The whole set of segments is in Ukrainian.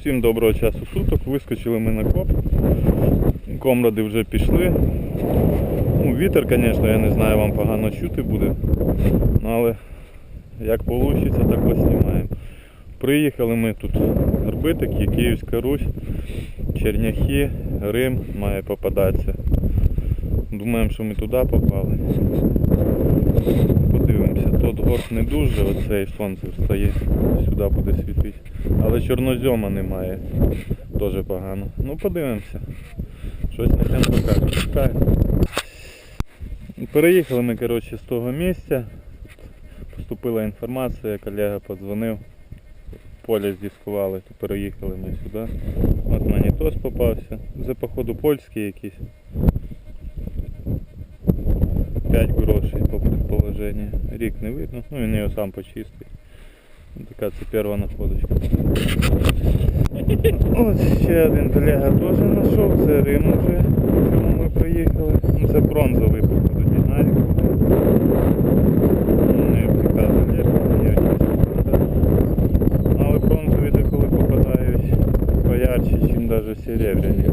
Всім доброго часу суток. Вискочили ми на коп. Комради вже пішли. Ну, вітер, звісно, я не знаю, вам погано чути буде. Але як вийде, так ось знімаємо. Приїхали ми тут Горбитики, Київська Русь, Черняхи, Рим має попадатися. Думаємо, що ми туди попали. Подивимося. Тут горб не дуже, оцей сонце встає, сюди буде світити. Але чорнозьома немає. Теж погано. Ну подивимося. Щось на цьому покаже. Переїхали ми коротше, з того місця. Поступила інформація, колега подзвонив. Поле здіскували, то переїхали ми сюди. От манітос попався. Це походу польський якийсь. 5 грошей по предположению. Рік не видно, ну він його сам почистив. Ну, Така це перша находочка. Ось ще один колега теж знайшов, це Рим уже, в чому ми приїхали. Ну це бронзовий походу динарик. Ну, Не приказували, але бронзові деколи попадають поярче, ніж навіть серебряні.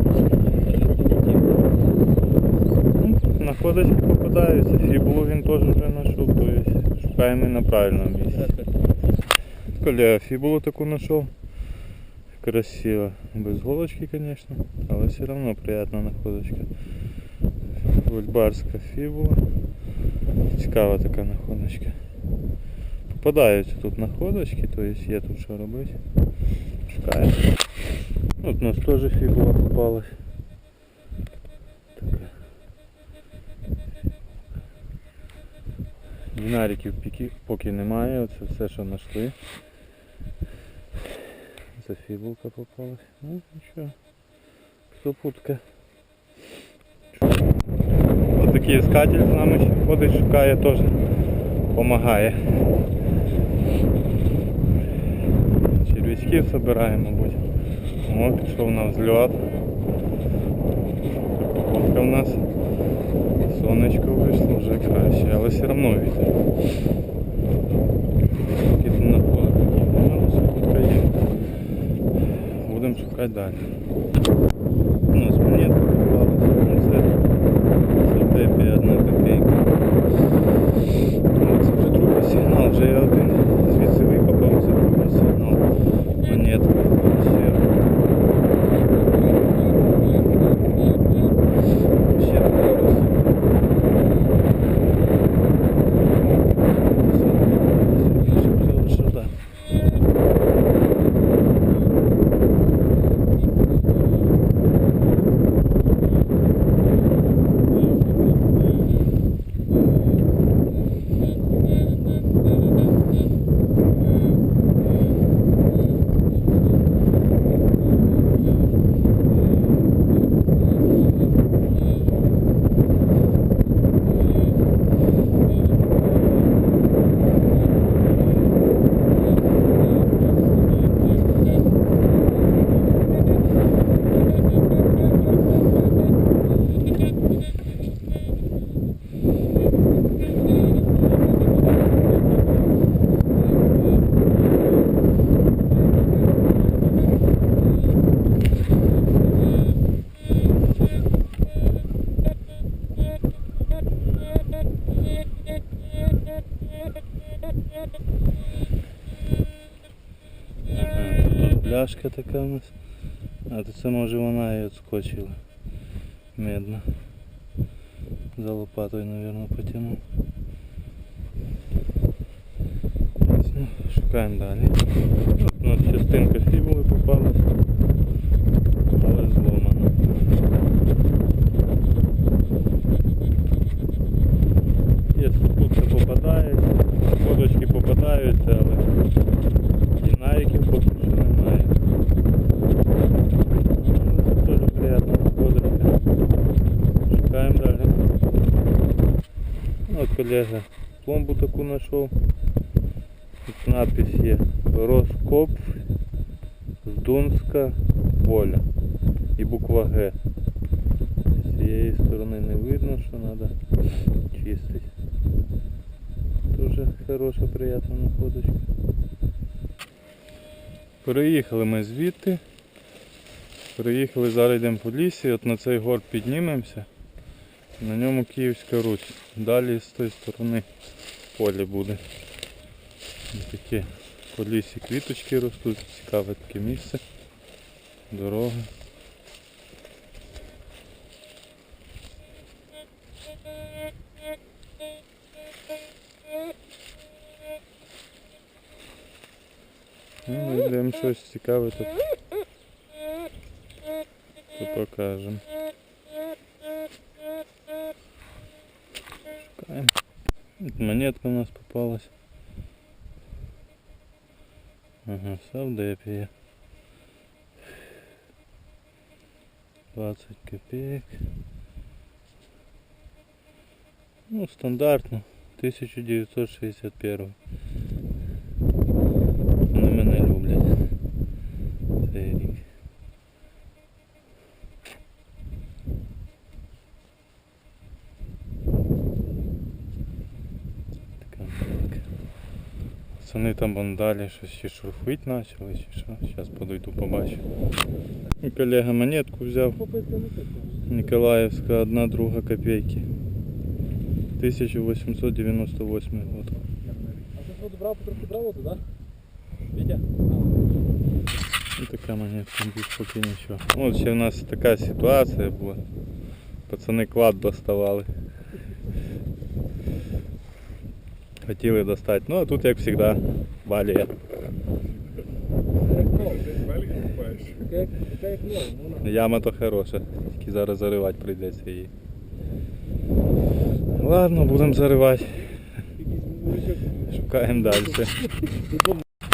Ну, Находочки попадаються, фібулу він теж вже знайшов, тобто шукаємо на правильному місці. Коля фібулу таку знайшов. Красиво. Без голочки, конечно, але все равно приятна находочка. Вольбарська фібула. Цікава така находочка. Попадаються тут находочки, то есть є тут що робити. Шукаємо. От у нас теж фібула попалась. Така. Динариків поки немає, оце все, що знайшли. Це фібулка попалась. Ну нічого. Супутка. Ось такий іскатель з нами ще ходить, шукає теж. Помагає. Червячків збираємо, мабуть. О, пішов на взльот. Погодка в нас. Сонечко вийшло вже краще, але все одно вітер. Якісь находки, але супутка є. Будемо шукати далі. У нас монетка попалась. Ну, Це, це Пепі одна копійка. Ну, Це вже другий сигнал, вже я один звідси викопав, це другий сигнал. Монетка. Ще. Ще такий Більше сюди. Ага, бляшка така у нас. А то це може вона і відскочила. Медно. За лопатою, мабуть, потягнув. Ну, Шукаємо далі. От у нас частинка фібули попалась. Але зломана. Є супутка попадається, ходочки попадаються, але динариків поки що немає. Ну, Теж приємно походити. Шукаємо далі. От колега пломбу таку знайшов. Тут надпись є Роскоп з Дунська поля. І буква Г. З цієї сторони не видно, що треба чистити. Дуже хороша, приятна находочка. Переїхали ми звідти. Приїхали, зараз йдемо по лісі, от на цей горб піднімемося. На ньому Київська Русь. Далі з тої сторони поле буде. Такі по лісі квіточки ростуть, цікаве таке місце. Дорога. Ну, йдемо щось цікаве тут. То покажемо. Монетка у нас попалась. Ага, савдеп є. 20 копеек. Ну, стандартно. 1961. Пацани там вон далі щось ще шурфить почали, чи що. Зараз подойду побачу. І Колега монетку взяв. Николаевская, одна друга копейки. 1898 год. А ти що добрав, потрохи брав воду, так? Така монетка, більш поки нічого. От ще в нас така ситуація була. Пацани клад доставали. Хотіли достати. Ну а тут як завжди вона. Яма то хороша, тільки зараз заривати прийдеться її. Ладно, будемо заривати. Шукаємо далі.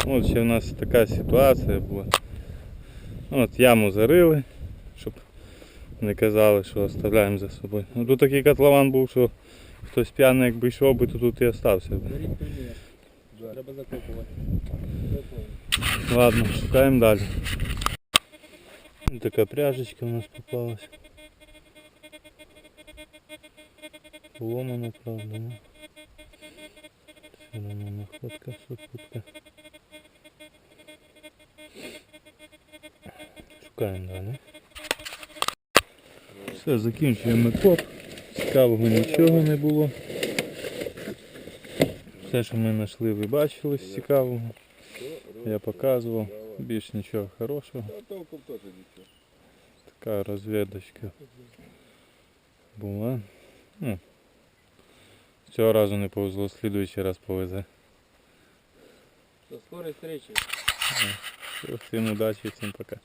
От ще в нас така ситуація була. От яму зарили, щоб не казали, що оставляємо за собою. Ну, тут такий котлован був, що хтось п'яний якби йшов би, то тут і остався би. Беріть примір. Треба закопувати. Ладно, шукаємо далі. Ось така пряжечка у нас попалась. Ломана, правда, ну. Все равно находка, супутка. Шукаємо далі. Все, закінчуємо коп. Цікавого нічого не було. Все, що ми знайшли, ви бачили з цікавого. Я показував. Більш нічого хорошого. Така розвідочка була. Ну, цього разу не повезло, слідуючий раз повезе. До скорої зустрічі. Всім удачі, всім пока.